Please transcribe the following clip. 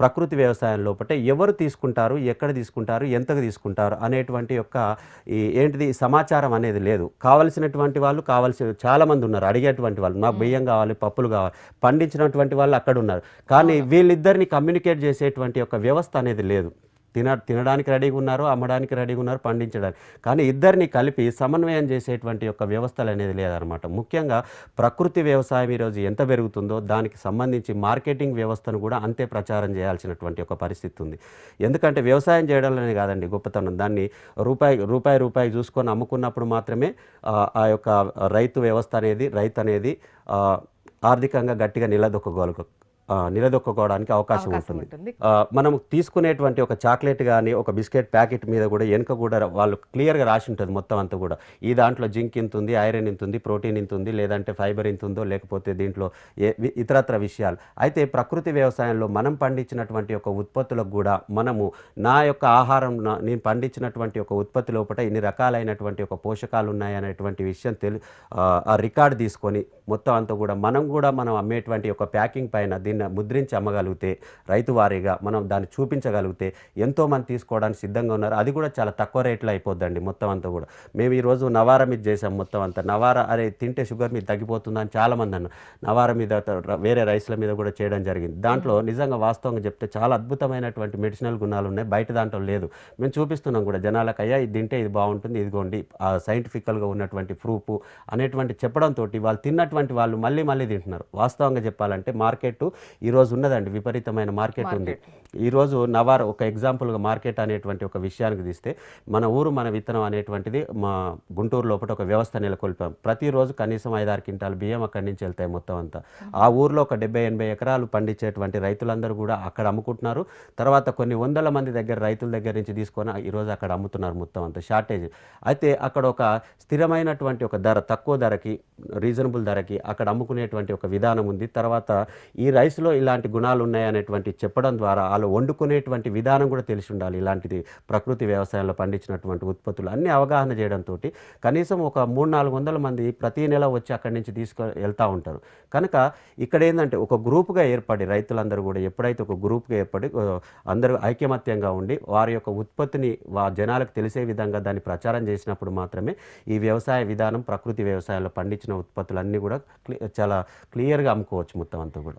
ప్రకృతి వ్యవసాయం లోపల ఎవరు తీసుకుంటారు ఎక్కడ తీసుకుంటారు ఎంతకు తీసుకుంటారు అనేటువంటి యొక్క ఈ ఏంటిది సమాచారం అనేది లేదు. కావలసినటువంటి వాళ్ళు కావాల్సిన చాలా మంది ఉన్నారు అడిగేటువంటి వాళ్ళు. మాకు బియ్యం కావాలి పప్పులు కావాలి పండించినటువంటి వాళ్ళు అక్కడ ఉన్నారు. కానీ వీళ్ళిద్దరిని కమ్యూనికేట్ చేసేటువంటి ఒక వ్యవస్థ అనేది లేదు. తిన తినడానికి రెడీగా ఉన్నారు అమ్మడానికి రెడీగా ఉన్నారు పండించడానికి. కానీ ఇద్దరిని కలిపి సమన్వయం చేసేటువంటి యొక్క వ్యవస్థలు అనేది లేదనమాట ముఖ్యంగా ప్రకృతి వ్యవసాయం ఈరోజు ఎంత పెరుగుతుందో దానికి సంబంధించి మార్కెటింగ్ వ్యవస్థను కూడా అంతే ప్రచారం చేయాల్సినటువంటి ఒక పరిస్థితి ఉంది. ఎందుకంటే వ్యవసాయం చేయడంలోనే కాదండి గొప్పతనం. దాన్ని రూపాయి రూపాయి రూపాయి చూసుకొని అమ్ముకున్నప్పుడు మాత్రమే ఆ, యొక్క రైతు వ్యవస్థ అనేది రైతు అనేది ఆర్థికంగా గట్టిగా నిలదొక్కగలుగు నిలదొక్కుకోవడానికి అవకాశం ఉంటుంది. మనం తీసుకునేటువంటి ఒక చాక్లెట్ కానీ ఒక బిస్కెట్ ప్యాకెట్ మీద కూడా వెనుక కూడా వాళ్ళు క్లియర్గా రాసి ఉంటుంది మొత్తం అంతా కూడా. ఈ దాంట్లో జింక్ ఇంత ఉంది ఐరన్ ఇంత ఉంది ప్రోటీన్ ఇంత ఉంది లేదంటే ఫైబర్ ఇంత ఉందో లేకపోతే దీంట్లో ఏ ఇతరత్ర విషయాలు. అయితే ప్రకృతి వ్యవసాయంలో మనం పండించినటువంటి ఒక ఉత్పత్తులకు కూడా మనము నా యొక్క ఆహారం నేను పండించినటువంటి ఒక ఉత్పత్తి లోపల ఇన్ని రకాలైనటువంటి ఒక పోషకాలు ఉన్నాయి అనేటువంటి విషయం తెలు రికార్డు తీసుకొని మొత్తం అంతా కూడా మనం కూడా మనం అమ్మేటువంటి ఒక ప్యాకింగ్ పైన దీన్ని ముద్రించి అమ్మగలిగితే రైతు వారీగా మనం దాన్ని చూపించగలిగితే ఎంతోమంది తీసుకోవడానికి సిద్ధంగా ఉన్నారు. అది కూడా చాలా తక్కువ రేట్లో అయిపోద్దండి మొత్తం అంతా కూడా. మేము ఈరోజు నవార మీద చేసాం మొత్తం అంతా. నవారా అరే తింటే షుగర్ మీద తగ్గిపోతుందని చాలామంది అన్న నవార మీద వేరే రైస్ల మీద కూడా చేయడం జరిగింది. దాంట్లో నిజంగా వాస్తవంగా చెప్తే చాలా అద్భుతమైనటువంటి మెడిసినల్ గుణాలు ఉన్నాయి. బయట దాంట్లో లేదు. మేము చూపిస్తున్నాం కూడా జనాలకు అయ్యా ఇది తింటే ఇది బాగుంటుంది. ఇదిగోండి సైంటిఫికల్గా ఉన్నటువంటి ప్రూఫ్ అనేటువంటి చెప్పడంతో వాళ్ళు తిన్నటువంటి వాళ్ళు మళ్ళీ మళ్ళీ తింటున్నారు. వాస్తవంగా చెప్పాలంటే మార్కెట్ ఈ రోజు ఉన్నదండి విపరీతమైన మార్కెట్ ఉంది. ఈ రోజు నవార్ ఒక ఎగ్జాంపుల్గా మార్కెట్ అనేటువంటి ఒక విషయానికి తీస్తే మన ఊరు మన విత్తనం అనేటువంటిది మా గుంటూరు లోపల ఒక వ్యవస్థ నెలకొల్పాం. ప్రతిరోజు కనీసం ఐదారు క్వింటాలు బియ్యం అక్కడి నుంచి వెళ్తాయి మొత్తం అంతా. ఆ ఊర్లో ఒక డెబ్బై ఎనభై ఎకరాలు పండించేటువంటి రైతులందరూ కూడా అక్కడ అమ్ముకుంటున్నారు. తర్వాత కొన్ని వందల మంది దగ్గర రైతుల దగ్గర నుంచి తీసుకొని ఈరోజు అక్కడ అమ్ముతున్నారు మొత్తం అంతా షార్టేజ్. అయితే అక్కడ ఒక స్థిరమైనటువంటి ఒక ధర తక్కువ ధరకి రీజనబుల్ ధరకి అక్కడ అమ్ముకునేటువంటి ఒక విధానం ఉంది. తర్వాత ఈ వయసులో ఇలాంటి గుణాలు ఉన్నాయనేటువంటి చెప్పడం ద్వారా వాళ్ళు వండుకునేటువంటి విధానం కూడా తెలిసి ఉండాలి. ఇలాంటిది ప్రకృతి వ్యవసాయంలో పండించినటువంటి ఉత్పత్తులు అన్ని అవగాహన చేయడంతో కనీసం ఒక మూడు నాలుగు వందల మంది ప్రతి నెల వచ్చి అక్కడి నుంచి తీసుకు వెళ్తూ ఉంటారు. కనుక ఇక్కడ ఏంటంటే ఒక గ్రూప్గా ఏర్పడి రైతులందరూ కూడా ఎప్పుడైతే ఒక గ్రూప్గా ఏర్పడి అందరూ ఐకమత్యంగా ఉండి వారి యొక్క ఉత్పత్తిని వా జనాలకు తెలిసే విధంగా దాన్ని ప్రచారం చేసినప్పుడు మాత్రమే ఈ వ్యవసాయ విధానం ప్రకృతి వ్యవసాయంలో పండించిన ఉత్పత్తులన్నీ కూడా చాలా క్లియర్గా అమ్ముకోవచ్చు మొత్తం అంతా కూడా.